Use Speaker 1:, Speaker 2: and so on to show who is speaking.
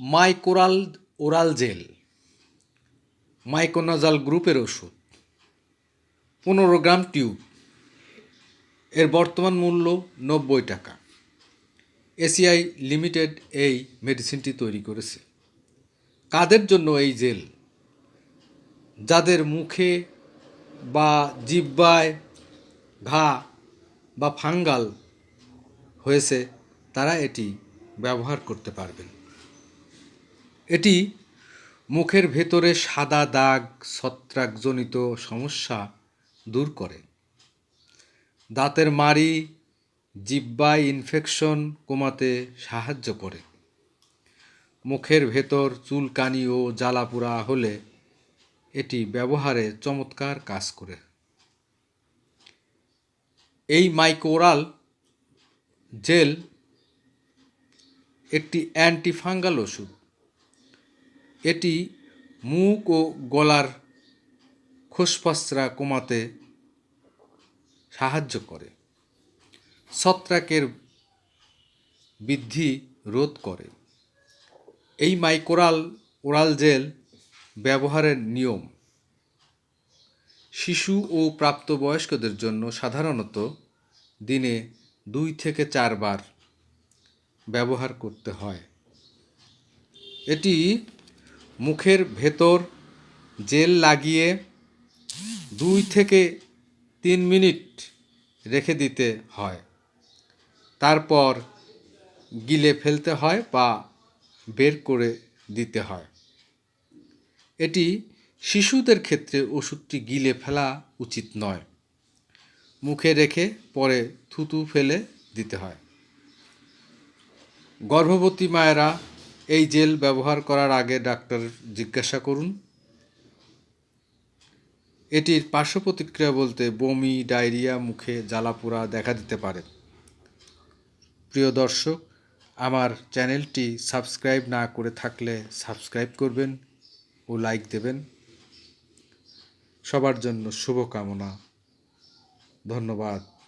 Speaker 1: Mycoral oral jail, মাইকোনাজাল গ্রুপের ওষুধ, পনেরো গ্রাম টিউব, এর বর্তমান মূল্য নব্বই টাকা। এসিআই লিমিটেড এই মেডিসিনটি তৈরি করেছে। কাদের জন্য এই জেল? যাদের মুখে বা জিব্বায় ঘা বা ফাঙ্গাল হয়েছে, তারা এটি ব্যবহার করতে পারবেন। এটি মুখের ভেতরে সাদা দাগ, ছত্রাকজনিত সমস্যা দূর করে। দাঁতের মাড়ি জিব্বায় ইনফেকশন কমাতে সাহায্য করে। মুখের ভেতর চুলকানি ও জ্বালাপোড়া হলে এটি ব্যবহারে চমৎকার কাজ করে। এই মাইকোরাল জেল একটি অ্যান্টিফাঙ্গাল ওষুধ। এটি মুখ ও গলার খোসপসরা কমাতে সাহায্য করে। ছত্রাকের বৃদ্ধি রোধ করে। এই মাইকোরাল ওরাল জেল ব্যবহারের নিয়ম। শিশু ও প্রাপ্তবয়স্কদের জন্য সাধারণত দিনে দুই থেকে চারবার ব্যবহার করতে হয়। এটি মুখের ভেতর জেল লাগিয়ে দুই থেকে তিন মিনিট রেখে দিতে হয়। তারপর গিলে ফেলতে হয় বা বের করে দিতে হয়। এটি শিশুদের ক্ষেত্রে ওষুধটি গিলে ফেলা উচিত নয়। মুখে রেখে পরে থুতু ফেলে দিতে হয়। গর্ভবতী মায়েরা এই জেল ব্যবহার করার আগে ডাক্তার জিজ্ঞাসা করুন। এটির পার্শ্ব প্রতিক্রিয়া বলতে বমি, ডায়রিয়া, মুখে জ্বালাপোড়া দেখা দিতে পারে। প্রিয় দর্শক, আমার চ্যানেলটি সাবস্ক্রাইব না করে থাকলে সাবস্ক্রাইব করবেন ও লাইক দেবেন। সবার জন্য শুভকামনা। ধন্যবাদ।